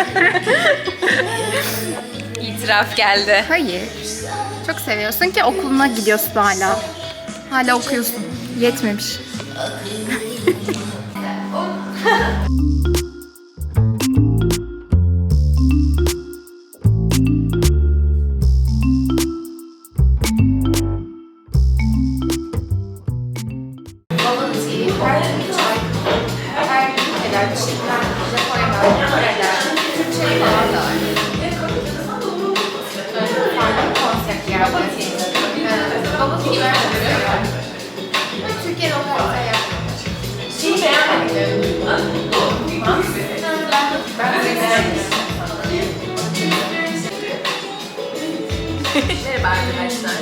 cevap geldi. Hayır. Çok seviyorsun ki okuluna gidiyorsun hala. Hala okuyorsun. Yetmemiş. Türkiye'de o Şeyi beğenmedim. Merhaba arkadaşlar.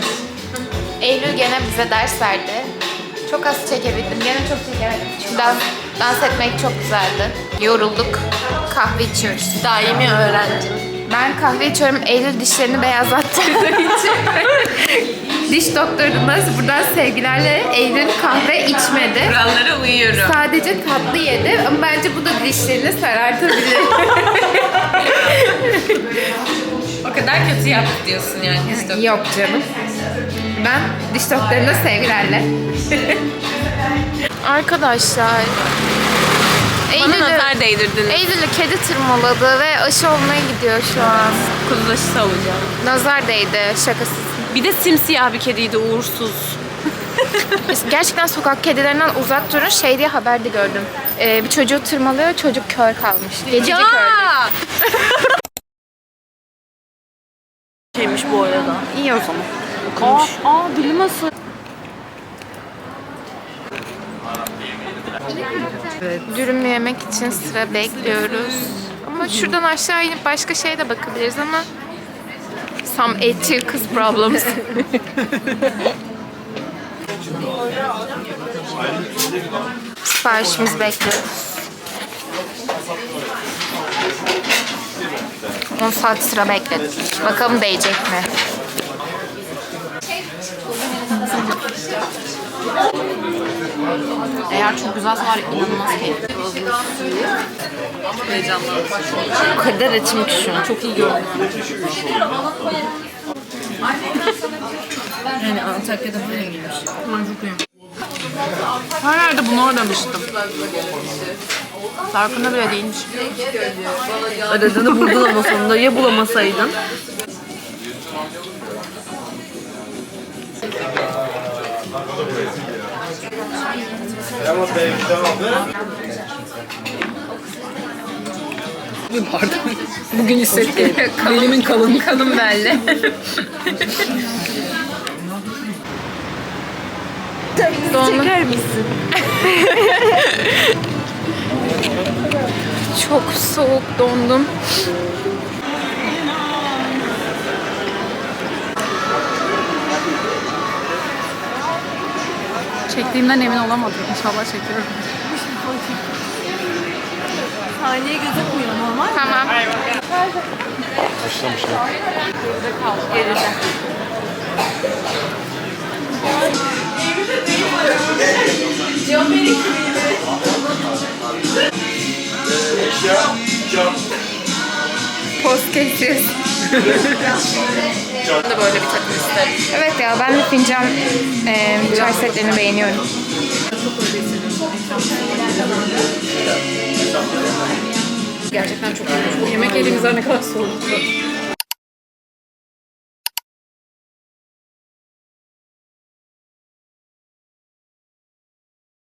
Eylül gene bize ders verdi. Çok az çekebildim. Gene çok çekemedim. Çünkü dans, dans etmek çok güzeldi. Yorulduk. Kahve içiyoruz. Daimi öğrencim. Ben kahve içiyorum. Eylül dişlerini beyazlattırdığı için. Diş doktoruna buradan sevgilerle Eylül kahve içmedi. Kurallara uyuyorum. Sadece tatlı yedi ama bence bu da dişlerini sarartabilir. O kadar kötü yaptık diyorsun yani işte. Yok canım. Ben diş doktoruna sevgilerle. Arkadaşlar. Bana Eylül'ü, nazar değdirdiniz. Eylül'ü kedi tırmaladı ve aşı olmaya gidiyor şu an. Kız aşısı olacağım. Nazar değdi şakasız. Bir de simsiyah bir kediydi uğursuz. Gerçekten sokak kedilerinden uzak durun. Şey diye haberde gördüm. Ee, bir çocuğu tırmalıyor, çocuk kör kalmış. Geçici kör. Şeymiş bu arada. İyi o zaman. Aa, aa bilim asıl. Dürüm yemek için sıra bekliyoruz. Ama şuradan aşağı inip başka şeye de bakabiliriz ama some ethical problems. Siparişimizi bekliyoruz. 10 saat sıra bekledik. Bakalım değecek mi? Eğer çok güzelse var inanılmaz keyifli. Heyecanlandım. O kadar açım ki şu an. Çok iyi görünüyor. Yani Antakya'da böyle giymiş. Ben çok iyiyim. Her yerde bunu aramıştım. Farkında bile değilmiş. Aradığını buldun ama sonunda ya bulamasaydın? Bugün hissettim. Belimin kalın. Kanım belli. Çeker misin? Çok soğuk dondum. Çektiğimden emin olamadım. İnşallah çekiyorum. Saniye gözükmüyor normal. Tamam. Post kesiyoruz. Ben de böyle bir takım isterim. Evet ya ben de fincan e, çay setlerini beğeniyorum. Gerçekten çok iyi. Bu yemek elimizden ne kadar soğuktu.